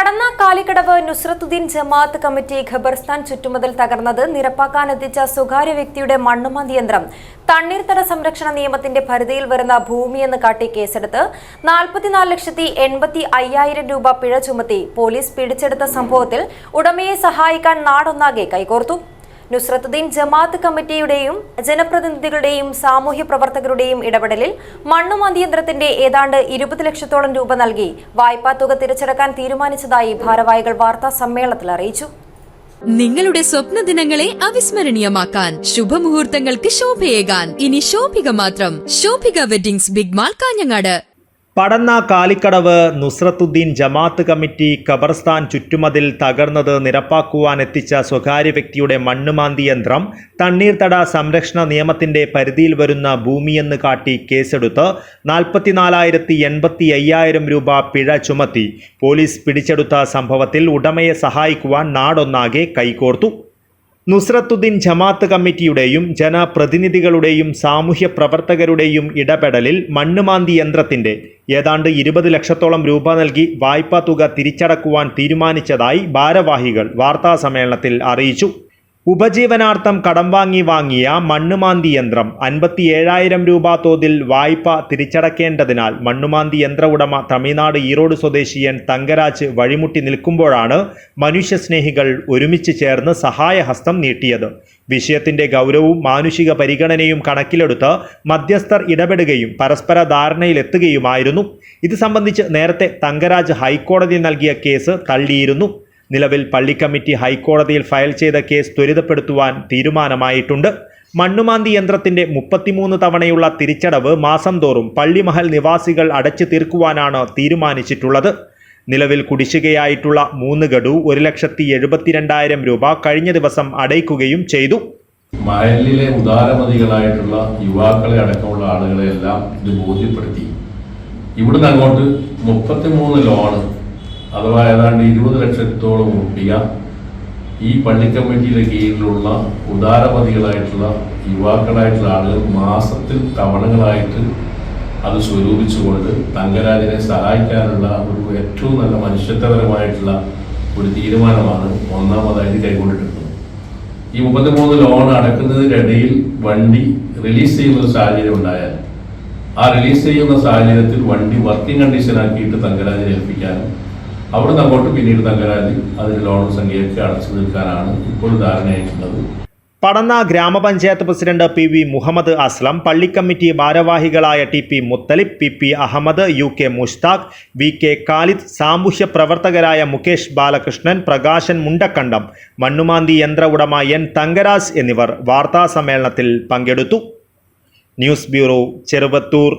പടന്ന കാലിക്കടവ് നുസ്രത്തുദ്ദീൻ ജമാഅത്ത് committee ഖബർസ്ഥാൻ ചുറ്റുമതിൽ തകർന്നത് നിരപ്പാക്കാനെത്തിച്ച സ്വകാര്യ വ്യക്തിയുടെ മണ്ണുമന്തി യന്ത്രം തണ്ണീർത്തട സംരക്ഷണ നിയമത്തിന്റെ പരിധിയിൽ വരുന്ന ഭൂമിയെന്ന് കാട്ടി കേസെടുത്ത് നാൽപ്പത്തിനാല് ലക്ഷത്തി എൺപത്തി അയ്യായിരം രൂപ പിഴ ചുമത്തി പോലീസ് പിടിച്ചെടുത്ത സംഭവത്തിൽ ഉടമയെ സഹായിക്കാൻ നാടൊന്നാകെ കൈകോർത്തു. നുസ്രത്തുദ്ദീൻ ജമാഅത്ത് കമ്മിറ്റിയുടെയും ജനപ്രതിനിധികളുടെയും സാമൂഹ്യ പ്രവർത്തകരുടെയും ഇടപെടലിൽ മണ്ണുമാന്തി ഏതാണ്ട് ഇരുപത് ലക്ഷത്തോളം രൂപ നൽകി വായ്പാ തുക തിരിച്ചടക്കാൻ തീരുമാനിച്ചതായി ഭാരവാഹികൾ വാർത്താ സമ്മേളനത്തിൽ അറിയിച്ചു. നിങ്ങളുടെ സ്വപ്ന ദിനങ്ങളെ അവിസ്മരണീയമാക്കാൻ ശുഭമുഹൂർത്തങ്ങൾക്ക് ശോഭയേകാൻ. ഇനി ശോഭിക മാത്രം. Shobhika weddings big mall Kanhangad. Padanna Kalikkadavu Nusrathuddeen Jamaath committee ഖബർസ്ഥാൻ ചുറ്റുമതിൽ തകർന്നത് നിരപ്പാക്കുവാൻ എത്തിച്ച സ്വകാര്യ വ്യക്തിയുടെ മണ്ണുമാന്തി യന്ത്രം തണ്ണീർത്തട സംരക്ഷണ നിയമത്തിന്റെ പരിധിയിൽ വരുന്ന ഭൂമിയെന്ന് കാട്ടി കേസെടുത്ത് നാൽപ്പത്തിനാലായിരത്തി എൺപത്തി അയ്യായിരം രൂപ പിഴ ചുമത്തി. പോലീസ് പിടിച്ചെടുത്ത സംഭവത്തിൽ ഉടമയെ സഹായിക്കുവാൻ നാടൊന്നാകെ കൈകോർത്തു. നുസ്രത്തുദ്ദീൻ ജമാഅത്ത് കമ്മിറ്റിയുടെയും ജനപ്രതിനിധികളുടെയും സാമൂഹ്യ പ്രവർത്തകരുടെയും ഇടപെടലിൽ മണ്ണുമാന്തി യന്ത്രത്തിന്റെ ഏതാണ്ട് ഇരുപത് ലക്ഷത്തോളം രൂപ നൽകി വായ്പാ തുക തിരിച്ചടക്കുവാൻ തീരുമാനിച്ചതായി ഭാരവാഹികൾ വാർത്താസമ്മേളനത്തിൽ അറിയിച്ചു. ഉപജീവനാർത്ഥം കടം വാങ്ങി വാങ്ങിയ മണ്ണുമാന്തി യന്ത്രം അൻപത്തി ഏഴായിരം രൂപ തോതിൽ വായ്പ തിരിച്ചടക്കേണ്ടതിനാൽ മണ്ണുമാന്തി യന്ത്ര ഉടമ തമിഴ്നാട് ഈറോഡ് സ്വദേശിയൻ തങ്കരാജ് വഴിമുട്ടി നിൽക്കുമ്പോഴാണ് മനുഷ്യസ്നേഹികൾ ഒരുമിച്ച് ചേർന്ന് സഹായഹസ്തം നീട്ടിയത്. വിഷയത്തിന്റെ ഗൗരവവും മാനുഷിക പരിഗണനയും കണക്കിലെടുത്ത് മധ്യസ്ഥർ ഇടപെടുകയും പരസ്പര ധാരണയിലെത്തുകയുമായിരുന്നു. ഇത് സംബന്ധിച്ച് നേരത്തെ തങ്കരാജ് ഹൈക്കോടതി നൽകിയ കേസ് തള്ളിയിരുന്നു. നിലവിൽ പള്ളി കമ്മിറ്റി ഹൈക്കോടതിയിൽ ഫയൽ ചെയ്ത കേസ് ത്വരിതപ്പെടുത്തുവാൻ തീരുമാനമായിട്ടുണ്ട്. മണ്ണുമാന്തി യന്ത്രത്തിന്റെ മുപ്പത്തിമൂന്ന് തവണയുള്ള തിരിച്ചടവ് മാസം തോറും പള്ളിമഹൽ നിവാസികൾ അടച്ചു തീർക്കുവാനാണ് തീരുമാനിച്ചിട്ടുള്ളത്. നിലവിൽ കുടിശ്ശികയായിട്ടുള്ള മൂന്ന് ഗഡു ഒരു ലക്ഷത്തി എഴുപത്തിരണ്ടായിരം രൂപ കഴിഞ്ഞ ദിവസം അടയ്ക്കുകയും ചെയ്തു. മഹലിലെ ഉദാരമതികളായിട്ടുള്ള യുവാക്കളെ അടക്കമുള്ള ആളുകളെ എല്ലാം ഇത് ബോധ്യപ്പെടുത്തി. ഇവിടുന്ന് അങ്ങോട്ട് മുപ്പത്തിമൂന്ന് ലോണ് അഥവാ ഏതാണ്ട് ഇരുപത് ലക്ഷത്തോളം ഉറുപ്പിക ഈ പള്ളി കമ്മിറ്റിയുടെ കീഴിലുള്ള ഉദാരമതികളായിട്ടുള്ള യുവാക്കളായിട്ടുള്ള ആളുകൾ മാസത്തിൽ തവണകളായിട്ട് അത് സ്വരൂപിച്ചുകൊണ്ട് തങ്കരാജിനെ സഹായിക്കാനുള്ള ഒരു ഏറ്റവും നല്ല മനുഷ്യത്വപരമായിട്ടുള്ള ഒരു തീരുമാനമാണ് ഒന്നാമതായിട്ട് കൈക്കൊണ്ടിട്ടുള്ളത് ഈ മുപ്പത്തിമൂന്ന് ലോൺ അടക്കുന്നതിനിടയിൽ വണ്ടി റിലീസ് ചെയ്യുന്ന ഒരു സാഹചര്യം ഉണ്ടായാൽ ആ റിലീസ് ചെയ്യുന്ന സാഹചര്യത്തിൽ വണ്ടി വർക്കിംഗ് കണ്ടീഷൻ ആക്കിയിട്ട് തങ്കരാജിനെ ഏൽപ്പിക്കാനും അവിടുന്ന് അങ്ങോട്ട് പിന്നീട് തങ്കരാജി അതിന് ലോൺ സംഖ്യയൊക്കെ അടച്ചു തീർക്കാനാണ് ഇപ്പോൾ ധാരണയായിട്ടുള്ളത് പടന്ന ഗ്രാമപഞ്ചായത്ത് president P V Muhammad Aslam പള്ളി കമ്മിറ്റി ഭാരവാഹികളായ T P Muthalib P P Ahammed U K Mushtaq V K Khalid സാമൂഹ്യ പ്രവർത്തകരായ മുകേഷ് ബാലകൃഷ്ണൻ പ്രകാശൻ മുണ്ടക്കണ്ടം മണ്ണുമാന്തി യന്ത്ര ഉടമ എൻ തങ്കരാജ് എന്നിവർ വാർത്താസമ്മേളനത്തിൽ പങ്കെടുത്തു. News bureau Cheruvathur.